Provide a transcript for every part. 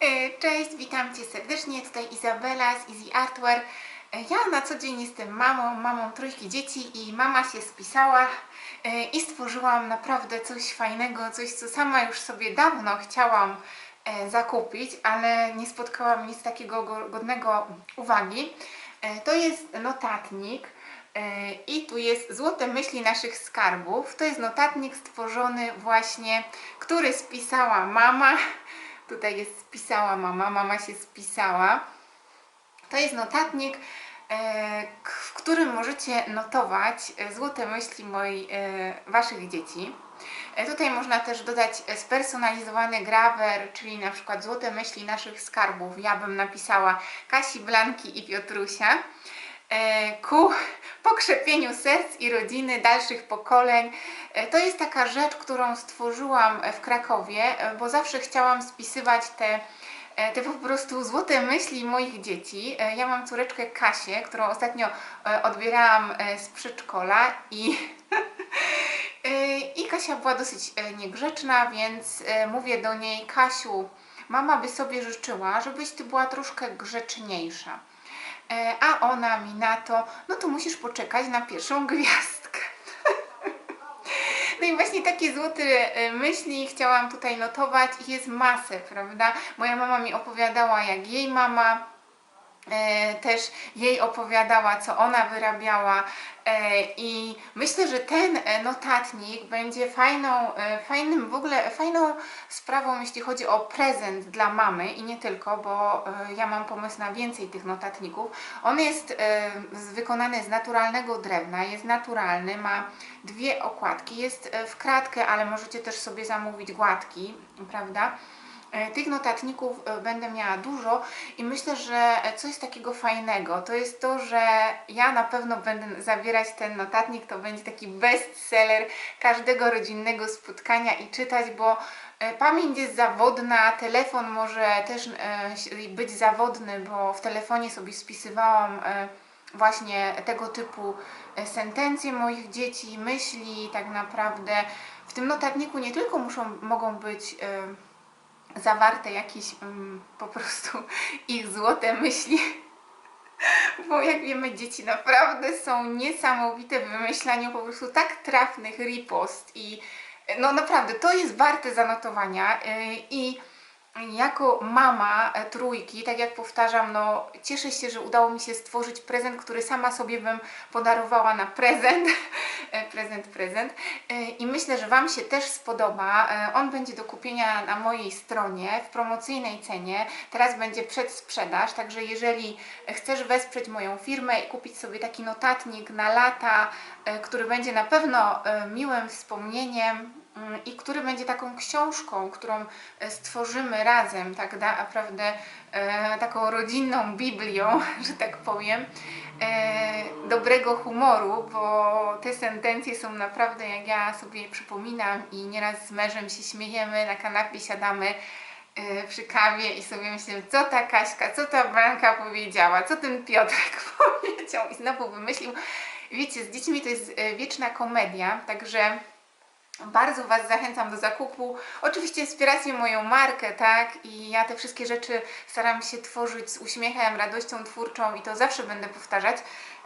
E, Cześć, witam Cię serdecznie. Tutaj Izabela z Easy Artwear. E, Ja na co dzień jestem mamą, mamą trójki dzieci i mama się spisała e, i stworzyłam naprawdę coś fajnego, coś co sama już sobie dawno chciałam zakupić, ale nie spotkałam nic takiego go- godnego uwagi. To jest notatnik i tu jest Złote myśli naszych skarbów. To jest notatnik stworzony właśnie, który spisała mama. Tutaj jest spisała mama, mama się spisała. To jest notatnik, e, w którym możecie notować e, złote myśli moi, e, Waszych dzieci. Tutaj można też dodać spersonalizowany grawer, czyli na przykład złote myśli naszych skarbów. Ja bym napisała Kasi, Blanki i Piotrusia ku pokrzepieniu serc i rodziny dalszych pokoleń. E, To jest taka rzecz, którą stworzyłam w Krakowie, e, bo zawsze chciałam spisywać te, e, te po prostu złote myśli moich dzieci. Ja mam córeczkę Kasię, którą ostatnio odbierałam z przedszkola i I Kasia była dosyć niegrzeczna, więc mówię do niej, Kasiu, mama by sobie życzyła, żebyś ty była troszkę grzeczniejsza. E, A ona mi na to, no to musisz poczekać na pierwszą gwiazdkę. No i właśnie takie złote myśli chciałam tutaj notować jest masę, prawda? Moja mama mi opowiadała, jak jej mama też jej opowiadała, co ona wyrabiała e, i myślę, że ten e, notatnik będzie fajną, e, fajnym w ogóle, fajną sprawą, jeśli chodzi o prezent dla mamy i nie tylko, bo e, ja mam pomysł na więcej tych notatników. On jest e, wykonany z naturalnego drewna, jest naturalny, ma dwie okładki, jest e, w kratkę, ale możecie też sobie zamówić gładki, prawda? E, Tych notatników e, będę miała dużo i myślę, że coś takiego fajnego to jest to, że ja na pewno będę zabierać ten notatnik, to będzie taki bestseller każdego rodzinnego spotkania i czytać, bo e, pamięć jest zawodna, telefon może też być zawodny, bo w telefonie sobie spisywałam właśnie tego typu sentencje moich dzieci, myśli tak naprawdę. W tym notatniku nie tylko muszą, mogą być zawarte jakieś mm, po prostu ich złote myśli. Bo jak wiemy, dzieci naprawdę są niesamowite w wymyślaniu po prostu tak trafnych ripost i no naprawdę to jest warte zanotowania yy, i jako mama e, trójki, tak jak powtarzam, no cieszę się, że udało mi się stworzyć prezent, który sama sobie bym podarowała na prezent. E, prezent, prezent. E, I myślę, że Wam się też spodoba. On będzie do kupienia na mojej stronie w promocyjnej cenie. Teraz będzie przedsprzedaż, także jeżeli chcesz wesprzeć moją firmę i kupić sobie taki notatnik na lata, który będzie na pewno miłym wspomnieniem, i który będzie taką książką, którą e, stworzymy razem, tak naprawdę e, taką rodzinną Biblią, że tak powiem, e, dobrego humoru, bo te sentencje są naprawdę, jak ja sobie przypominam i nieraz z mężem się śmiejemy, na kanapie siadamy przy kawie i sobie myślimy, co ta Kaśka, co ta Blanka powiedziała, co ten Piotrek powiedział i znowu wymyślił. Wiecie, z dziećmi to jest wieczna komedia, także bardzo Was zachęcam do zakupu. Oczywiście wspieracie moją markę, tak? I ja te wszystkie rzeczy staram się tworzyć z uśmiechem, radością twórczą i to zawsze będę powtarzać.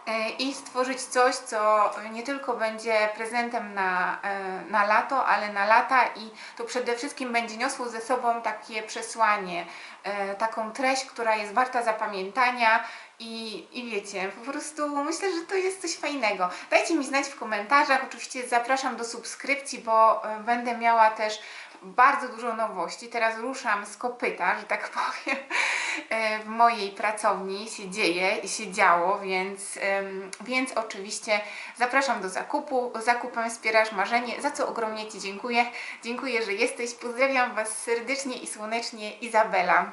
E, I stworzyć coś, co nie tylko będzie prezentem na, e, na lato, ale na lata i to przede wszystkim będzie niosło ze sobą takie przesłanie, e, taką treść, która jest warta zapamiętania i, I wiecie, po prostu myślę, że to jest coś fajnego. Dajcie mi znać w komentarzach. Oczywiście zapraszam do subskrypcji, bo będę miała też bardzo dużo nowości. Teraz ruszam z kopyta, że tak powiem. W mojej pracowni się dzieje i się działo, więc, więc oczywiście zapraszam do zakupu. Zakupem wspierasz marzenie, za co ogromnie Ci dziękuję. Dziękuję, że jesteś. Pozdrawiam Was serdecznie i słonecznie. Izabela.